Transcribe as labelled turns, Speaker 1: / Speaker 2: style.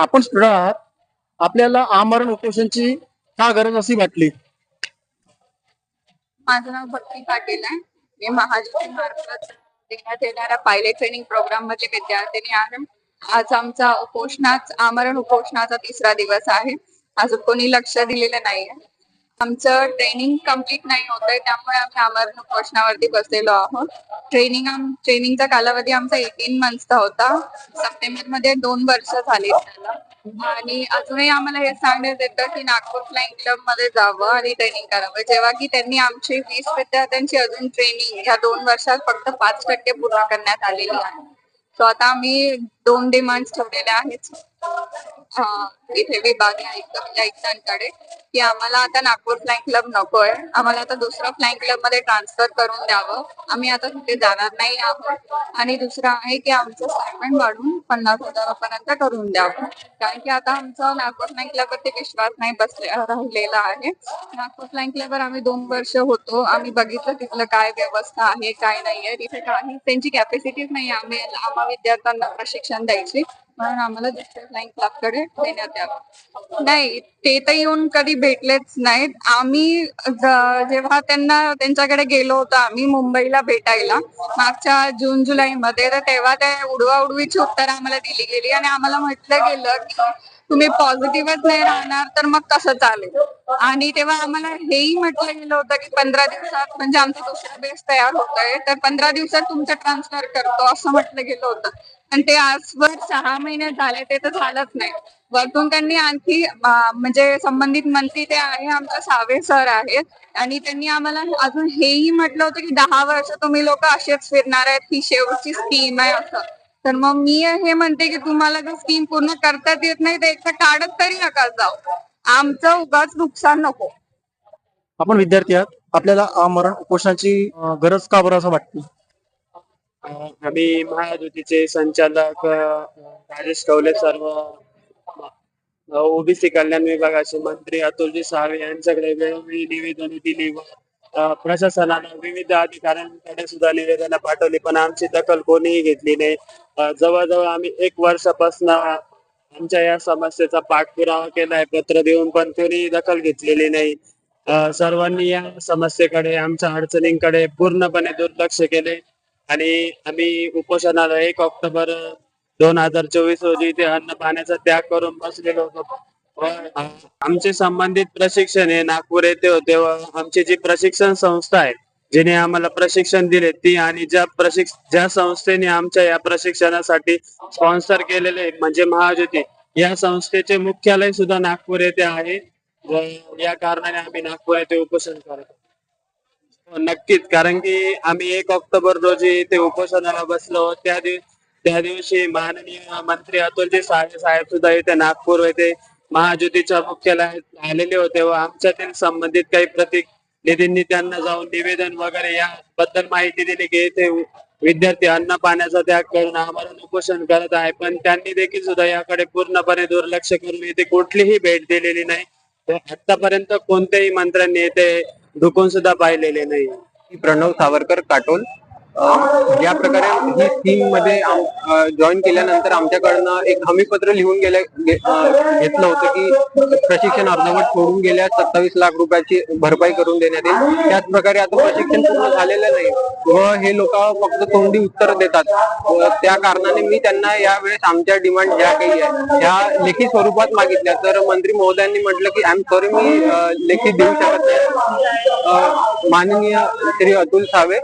Speaker 1: आपण स्टुडंट आहात आपल्याला आमरण उपोषणची का गरज अशी वाटली?
Speaker 2: माझं नाव भक्ती पाटील आहे. मी महाजन मार्फत देण्यात येणाऱ्या पायलट ट्रेनिंग प्रोग्राममध्ये विद्यार्थिनी आहे. आज आमचा उपोषणाच आमरण उपोषणाचा तिसरा दिवस आहे. अजून कोणी लक्ष दिलेलं नाहीये. आमचं ट्रेनिंग कंप्लीट नाही होतंय त्यामुळे आम्ही आमरण उपोषणावरती बसलेलो आहोत. ट्रेनिंग ट्रेनिंगचा कालावधी आमचा एटीन मंथचा होता. सप्टेंबरमध्ये दोन वर्ष झाली आणि अजूनही आम्हाला हे सांगण्यात येतं की नागपूर फ्लाइंग क्लबमध्ये जावं आणि ट्रेनिंग करावं. जेव्हा की त्यांनी आमची वीस विद्यार्थ्यांची अजून ट्रेनिंग या दोन वर्षात फक्त पाच टक्के पूर्ण करण्यात आलेली आहे. सो आता आम्ही दोन डिमांड ठेवलेल्या आहेत. इथे विभागीय आयुक्त म्हणजे आयुक्तांकडे की आम्हाला आता नागपूर फ्लाइंग क्लब नकोय. आम्हाला आता दुसरा फ्लाइंग क्लबमध्ये ट्रान्सफर करून द्यावं. आम्ही आता तिथे जाणार नाही आहोत. आणि दुसरं आहे की आमचं स्टायपेंड वाढून पन्नास हजारापर्यंत करून द्यावं. कारण की आता आमचा नागपूर फ्लाइंग क्लब वरती विश्वास नाही बसले राहिलेला आहे. नागपूर फ्लाइंग क्लब वर आम्ही दोन वर्ष होतो. आम्ही बघितलं तिथलं काय व्यवस्था आहे काय नाहीये. तिथे काही त्यांची कॅपॅसिटीच नाही. आम्ही आम्हा विद्यार्थ्यांना प्रशिक्षण द्यायची. कारण आम्हाला दुसऱ्या फ्लाइंग देण्यात यावं. नाही ते तर येऊन कधी भेटलेच नाहीत. आम्ही जेव्हा त्यांना त्यांच्याकडे गेलो होतो आम्ही मुंबईला भेटायला मागच्या जून जुलैमध्ये तर तेव्हा ते उडवा उडवीची उत्तरं आम्हाला दिली गेली आणि आम्हाला म्हटलं गेलं की तुम्ही पॉझिटिव्हच नाही राहणार तर मग कसं चालेल? आणि तेव्हा आम्हाला हेही म्हटलं गेलं होतं की पंधरा दिवसात म्हणजे आमचा दुसरा बेस तयार होत आहे तर पंधरा दिवसात तुमचं ट्रान्सफर करतो असं म्हटलं गेलं होतं. आणि ते आजवर सहा महिने झाले ते तर झालंच नाही. वरतून त्यांनी आणखी म्हणजे संबंधित मंत्री ते आहे आमच्या सावे सर आहेत आणि त्यांनी आम्हाला अजून हेही म्हटलं होतं की दहा वर्ष तुम्ही लोक असेच फिरणार आहेत ही शेवटची स्कीम आहे असं. तर मग मी हे म्हणते की तुम्हाला जर स्कीम पूर्ण करताच येत नाही तर एक तर काढत तरी नका जाऊ. आमचं उगाच नुकसान नको.
Speaker 1: आपण विद्यार्थी आहात. आपल्याला आमरण उपोषणाची अं, गरज का बरं असं वाटते?
Speaker 3: अं, आम्ही महाज्योतीचे संचालक अं, राजेश कवले सर्व ओबीसी कल्याण विभागाचे मंत्री अतुलजी सावे यांच्याकडे वेळोवेळी निवेदन दिली व प्रशासनानं विविध अधिकाऱ्यांकडे सुद्धा निवेदन पाठवली पण आमची दखल कोणीही घेतली नाही. जवळजवळ आम्ही एक वर्षापासून आमच्या या समस्येचा पाठपुरावा केलाय पत्र देऊन पण कोणीही दखल घेतलेली नाही. सर्वांनी या समस्येकडे आमच्या अडचणींकडे पूर्णपणे दुर्लक्ष केले. आणि आम्ही उपोषणाला एक ऑक्टोबर दोन हजार चोवीस रोजी इथे अन्न पाण्याचा त्याग करून बसलेलो होतो. व आमचे संबंधित प्रशिक्षण हे नागपूर येथे होते. व आमची जी प्रशिक्षण संस्था आहे जिने आम्हाला प्रशिक्षण दिले ती आणि ज्या प्रशिक्ष ज्या संस्थेने आमच्या या प्रशिक्षणासाठी स्पॉन्सर केलेले म्हणजे महाज्योती या संस्थेचे मुख्यालय सुद्धा नागपूर येथे आहे. व या कारणाने आम्ही नागपूर येथे उपोषण करतो. हो, नक्कीच. कारण की आम्ही एक ऑक्टोबर रोजी इथे उपोषणाला बसलो. त्या दिवशी त्या दिवशी माननीय मंत्री अतुलजी साहेब साहेब सुद्धा इथे नागपूर येथे महाज्योतीच्या मुख्यालयात आलेले होते व आमच्यातील संबंधित काही प्रतिनिधींनी त्यांना जाऊन निवेदन वगैरे याबद्दल माहिती दिली की ते विद्यार्थी अन्न पाण्याचा त्याग करून आम्हाला उपोषण करत आहे. पण त्यांनी देखील सुद्धा याकडे पूर्णपणे दुर्लक्ष करून इथे कुठलीही भेट दिलेली नाही आतापर्यंत कोणत्याही मंत्र्यांनी इथे ढुकून सुद्धा पाहिलेले नाही.
Speaker 4: प्रणव सावरकर काटोल. ज्या या प्रकारे ही स्कीममध्ये जॉईन केल्यानंतर आमच्याकडनं एक हमीपत्र लिहून गेले घेतलं होतं की प्रशिक्षण अर्धवट सोडून गेल्यास सत्तावीस लाख रुपयाची भरपाई करून देण्यात येईल. त्याच प्रकारे आता प्रशिक्षण पूर्ण झालेलं नाही. व हे लोक फक्त तोंडी उत्तर देतात. त्या कारणाने मी त्यांना यावेळेस आमच्या डिमांड ज्या काही आहे त्या लेखी स्वरूपात मागितल्या. तर मंत्री महोदयांनी म्हटलं की आय एम सॉरी मी लेखी देऊ शकत नाही. माननीय श्री अतुल सावे